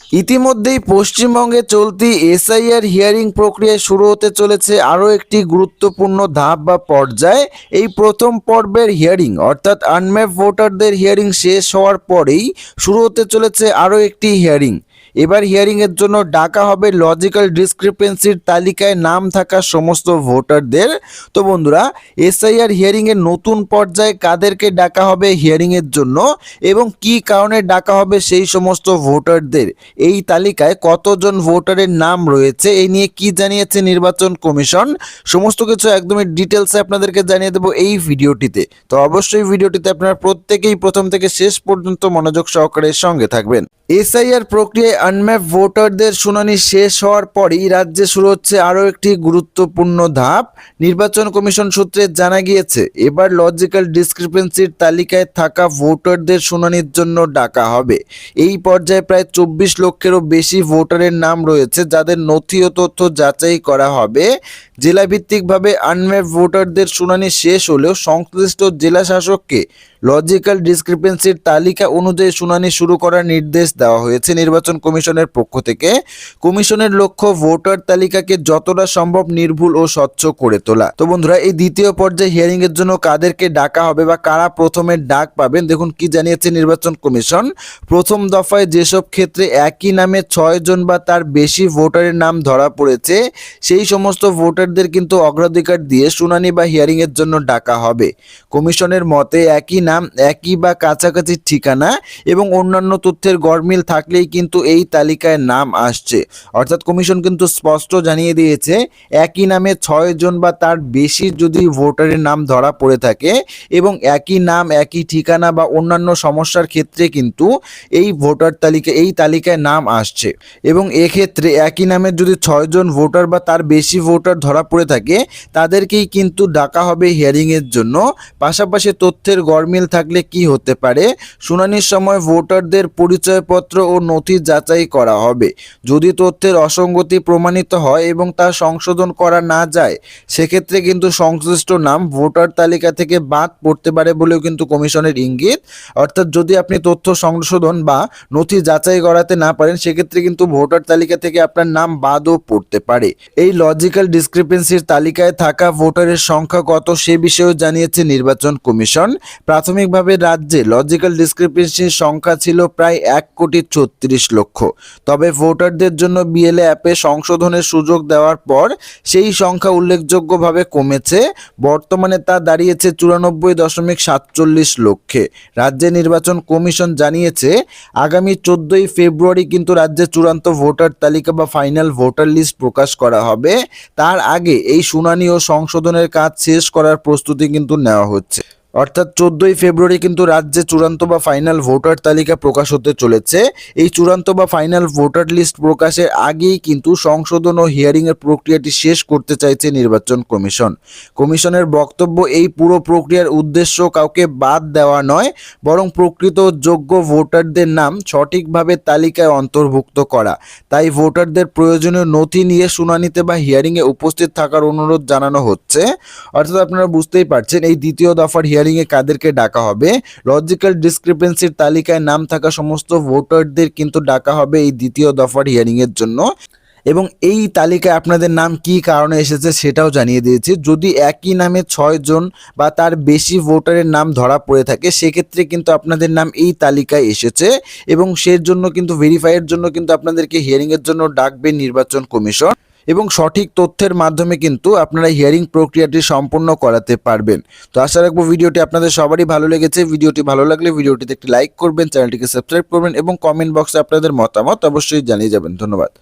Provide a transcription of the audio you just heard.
ইতিমধ্যেই পশ্চিমবঙ্গে চলতি এসআইআর হিয়ারিং প্রক্রিয়া শুরু হতে চলেছে আরও একটি গুরুত্বপূর্ণ ধাপ বা পর্যায়ে। এই প্রথম পর্বের হিয়ারিং, অর্থাৎ আনম্যাপ ভোটারদের হিয়ারিং শেষ হওয়ার পরেই শুরু হতে চলেছে আরও একটি হিয়ারিং। এবার হিয়ারিংয়ের জন্য ডাকা হবে লজিক্যাল ডিসক্রিপেন্সির তালিকায় নাম থাকা সমস্ত ভোটারদের। তো বন্ধুরা এসআইআর হিয়ারিংয়ের নতুন পর্যায়ে কাদেরকে ডাকা হবে হিয়ারিংয়ের জন্য এবং কি কারণে ডাকা হবে সেই সমস্ত ভোটারদের? এই তালিকায় কতজন ভোটারের নাম রয়েছে এই নিয়ে কি জানিয়েছে নির্বাচন কমিশন? সমস্ত কিছু একদমই ডিটেলসে আপনাদেরকে জানিয়ে দেবো এই ভিডিওটিতে। তো অবশ্যই ভিডিওটিতে আপনারা প্রত্যেকেই প্রথম থেকে শেষ পর্যন্ত মনোযোগ সহকারে সঙ্গে থাকবেন। এসআইআর প্রক্রিয়ায় আনম্যাপ ভোটারদের শুনানি শেষ হওয়ার পরই রাজ্যে শুরু হচ্ছে আরও একটি গুরুত্বপূর্ণ ধাপ। নির্বাচন কমিশন সূত্রে জানা গিয়েছে, এবার লজিক্যাল ডিসক্রিপেন্সির তালিকায় থাকা ভোটারদের শুনানির জন্য ডাকা হবে। এই পর্যায়ে প্রায় চব্বিশ লক্ষেরও বেশি ভোটারের নাম রয়েছে যাদের নথি ও তথ্য যাচাই করা হবে। জেলাভিত্তিকভাবে আনম্যাপ ভোটারদের শুনানি শেষ হলেও সংশ্লিষ্ট জেলা শাসককে লজিক্যাল ডিসক্রিপেন্সির তালিকা অনুযায়ী শুনানি শুরু করার নির্দেশ দেওয়া হয়েছে নির্বাচন কমিশনের পক্ষ থেকে। কমিশনের লক্ষ্য ভোটার তালিকাকে যতটা সম্ভব নির্ভুল ও স্বচ্ছ করে তোলা। তো বন্ধুরা, এই দ্বিতীয় পর্যায়ে হিয়ারিং এর জন্য কাদেরকে ডাকা হবে বা কারা প্রথমে ডাক পাবেন, দেখুন কি জানিয়েছে নির্বাচন কমিশন। প্রথম দফায় যেসব ক্ষেত্রে একই নামে ছয় জন বা তার বেশি ভোটারের নাম ধরা পড়েছে, সেই সমস্ত ভোটারদের কিন্তু অগ্রাধিকার দিয়ে শুনানি বা হিয়ারিং এর জন্য ডাকা হবে। কমিশনের মতে একই নাম, একই বা কাছাকাছি ঠিকানা এবং অন্যান্য তথ্যের গরমিল থাকলেই কিন্তু এই তালিকায় নাম আসছে। অর্থাৎ কমিশন কিন্তু স্পষ্ট জানিয়ে দিয়েছে, একই নামে ছয় জন বা তার বেশি যদি ভোটারের নাম ধরা পড়ে থাকে এবং একই নাম, একই ঠিকানা বা অন্যান্য সমস্যার ক্ষেত্রে কিন্তু এই ভোটার তালিকা, এই তালিকায় নাম আসছে। এবং এক্ষেত্রে একই নামের যদি ছয়জন ভোটার বা তার বেশি ভোটার ধরা পড়ে থাকে, তাদেরকেই কিন্তু ডাকা হবে হিয়ারিংয়ের জন্য। পাশাপাশি তথ্যের গরমিল থাকলে কি হতে পারে? শুনানির সময় ভোটারদের পরিচয়পত্র ও নথি যাচাই করা হবে। যদি তথ্যের অসঙ্গতি প্রমাণিত হয় এবং তা সংশোধন করা না যায়, সেক্ষেত্রে কিন্তু সংশ্লিষ্ট নাম ভোটার তালিকা থেকে বাদ পড়তে পারে বলেও কিন্তু কমিশনের ইঙ্গিত। অর্থাৎ যদি আপনি তথ্য সংশোধন বা নথি যাচাই করাতে না পারেন, সেক্ষেত্রে কিন্তু ভোটার তালিকা থেকে আপনার নাম বাদও পড়তে পারে। এই লজিক্যাল ডিসক্রিপেন্সির তালিকায় থাকা ভোটারের সংখ্যা কত সে বিষয়েও জানিয়েছে নির্বাচন কমিশন। প্রাথমিকভাবে রাজ্যে লজিক্যাল ডিসক্রিপেন্সির সংখ্যা ছিল প্রায় এক কোটি ছত্রিশ লক্ষ। তবে ভোটারদের জন্য বিএলএ অ্যাপে সংশোধনের সুযোগ দেওয়ার পর সেই সংখ্যা উল্লেখযোগ্যভাবে কমেছে। বর্তমানে তা দাঁড়িয়েছে চুরানব্বই দশমিক সাতচল্লিশ লক্ষে। রাজ্যে নির্বাচন কমিশন জানিয়েছে, আগামী চোদ্দই ফেব্রুয়ারি কিন্তু রাজ্যে চূড়ান্ত ভোটার তালিকা বা ফাইনাল ভোটার লিস্ট প্রকাশ করা হবে। তার আগে এই শুনানি ও সংশোধনের কাজ শেষ করার প্রস্তুতি কিন্তু নেওয়া হচ্ছে। অর্থাৎ চোদ্দই ফেব্রুয়ারি কিন্তু রাজ্যে চূড়ান্ত বা ফাইনাল ভোটার তালিকা প্রকাশ হতে চলেছে। এই চূড়ান্ত বা ফাইনাল ভোটার লিস্ট প্রকাশের আগেই কিন্তু সংশোধন ও হিয়ারিংয়ের প্রক্রিয়াটি শেষ করতে চাইছে নির্বাচন কমিশন। কমিশনের বক্তব্য, এই পুরো প্রক্রিয়ার উদ্দেশ্য কাউকে বাদ দেওয়া নয়, বরং প্রকৃত যোগ্য ভোটারদের নাম সঠিকভাবে তালিকায় অন্তর্ভুক্ত করা। তাই ভোটারদের প্রয়োজনীয় নথি নিয়ে শুনানিতে বা হিয়ারিংয়ে উপস্থিত থাকার অনুরোধ জানানো হচ্ছে। অর্থাৎ আপনারা বুঝতেই পারছেন, এই দ্বিতীয় দফার হিয়ারিংয়ে কাদেরকে ডাকা হবে? লজিক্যাল ডিসক্রিপেন্সির তালিকায় নাম থাকা সমস্ত ভোটারদের কিন্তু ডাকা হবে এই দ্বিতীয় দফার হিয়ারিংয়ের জন্য। এবং এই তালিকায় আপনাদের নাম কি কারণে এসেছে সেটাও জানিয়ে দিয়েছি। যদি একই নামে ছয় জন বা তার বেশি ভোটারের নাম ধরা পড়ে থাকে, সেক্ষেত্রে কিন্তু আপনাদের নাম এই তালিকায় এসেছে এবং সের জন্য কিন্তু ভেরিফাইয়ের জন্য কিন্তু আপনাদেরকে হিয়ারিংয়ের জন্য ডাকবে নির্বাচন কমিশন। এবং সঠিক তথ্যের মাধ্যমে কিন্তু আপনারা হিয়ারিং প্রক্রিয়াটি সম্পূর্ণ করাতে পারবেন। তো আশা রাখব ভিডিওটি আপনাদের সবারই ভালো লেগেছে। ভিডিওটি ভালো লাগলে ভিডিওটিতে একটি লাইক করবেন, চ্যানেলটিকে সাবস্ক্রাইব করবেন এবং কমেন্ট বক্সে আপনাদের মতামত অবশ্যই জানিয়ে যাবেন। ধন্যবাদ।